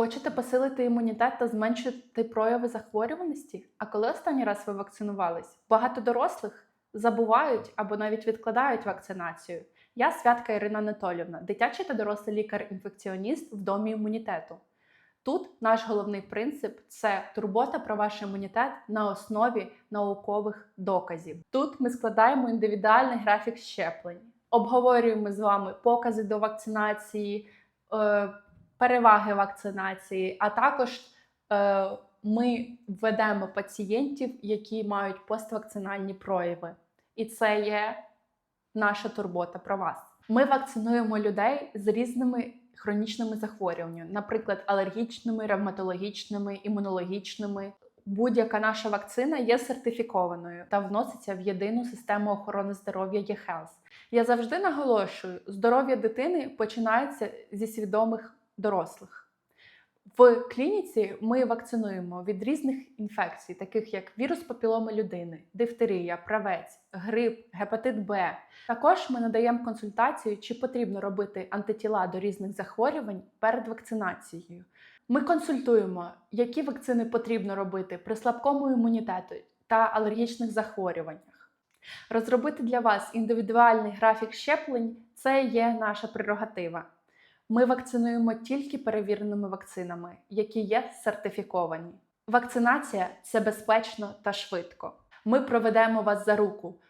Хочете посилити імунітет та зменшити прояви захворюваності? А коли останній раз ви вакцинувались? Багато дорослих забувають або навіть відкладають вакцинацію. Я святка Ірина Анатолівна, дитячий та дорослий лікар-інфекціоніст в домі імунітету. Тут наш головний принцип це турбота про ваш імунітет на основі наукових доказів. Тут ми складаємо індивідуальний графік щеплень, обговорюємо з вами покази до вакцинації, е, переваги вакцинації, а також е, ми ведемо пацієнтів, які мають поствакцинальні прояви. І це є наша турбота про вас. Ми вакцинуємо людей з різними хронічними захворюваннями, наприклад, алергічними, ревматологічними, імунологічними. Будь-яка наша вакцина є сертифікованою та вноситься в єдину систему охорони здоров'я eHealth. Я завжди наголошую, здоров'я дитини починається зі свідомих дорослих. В клініці ми вакцинуємо від різних інфекцій, таких як вірус папіломи людини, дифтерія, правець, грип, гепатит Б. Також ми надаємо консультацію, чи потрібно робити антитіла до різних захворювань перед вакцинацією. Ми консультуємо, які вакцини потрібно робити при слабкому імунітету та алергічних захворюваннях. Розробити для вас індивідуальний графік щеплень це є наша прерогатива. Ми вакцинуємо тільки перевіреними вакцинами, які є сертифіковані. Вакцинація це безпечно та швидко. Ми проведемо вас за руку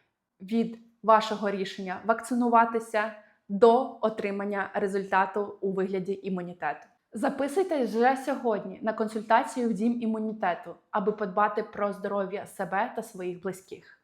від вашого рішення вакцинуватися до отримання результату у вигляді імунітету. Записуйтесь вже сьогодні на консультацію в дім імунітету, аби подбати про здоров'я себе та своїх близьких.